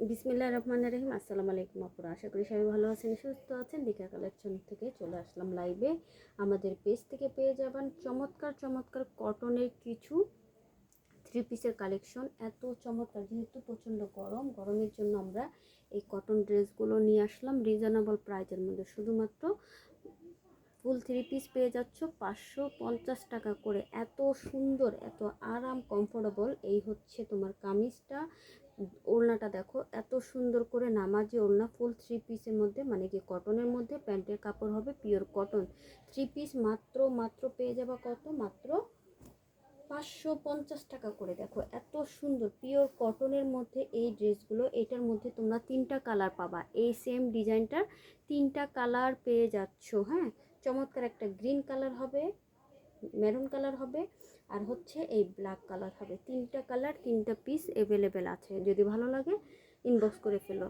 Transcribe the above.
বিসমিল্লাহ রহমান রহিম। আসসালামু আলাইকুম আপুরা আশা করি সবাই ভালো আছেন, সুস্থ আছেন। দীঘা কালেকশন থেকে চলে আসলাম লাইভে আমাদের পেজ থেকে পেয়ে যাবেন চমৎকার চমৎকার কটনের কিছু থ্রি পিসের কালেকশন এত চমৎকার, যেহেতু প্রচণ্ড গরম, গরমের জন্য আমরা এই কটন ড্রেসগুলো নিয়ে আসলাম। রিজনেবল প্রাইজের মধ্যে। শুধুমাত্র ফুল থ্রি পিস পেয়ে যাচ্ছ পাঁচশো পঞ্চাশ টাকা করে। এত সুন্দর, এত আরাম কমফোর্টেবল এই হচ্ছে তোমার কামিজটা। ওড়নাটা দেখো, এত সুন্দর করে নামাজি ওড়না ফুল থ্রি পিসের মধ্যে মানে কি কটনের মধ্যে, প্যান্টের কাপড় হবে পিওর কটন থ্রি পিস মাত্র মাত্র পেয়ে যাবা কত? মাত্র পাঁচশো পঞ্চাশ টাকা করে। দেখো, এত সুন্দর পিওর কটনের মধ্যে এই ড্রেসগুলো, এটার মধ্যে তোমরা তিনটা কালার পাবা। এই সেম ডিজাইনটার তিনটা কালার পেয়ে যাচ্ছ হ্যাঁ? চমৎকার একটা গ্রিন কালার হবে, মেরুন কালার হবে, আর হচ্ছে এই ব্ল্যাক কালার হবে। তিনটা কালার, তিনটা পিস অ্যাভেলেবেল আছে। যদি ভালো লাগে ইনবক্স করে ফেলো।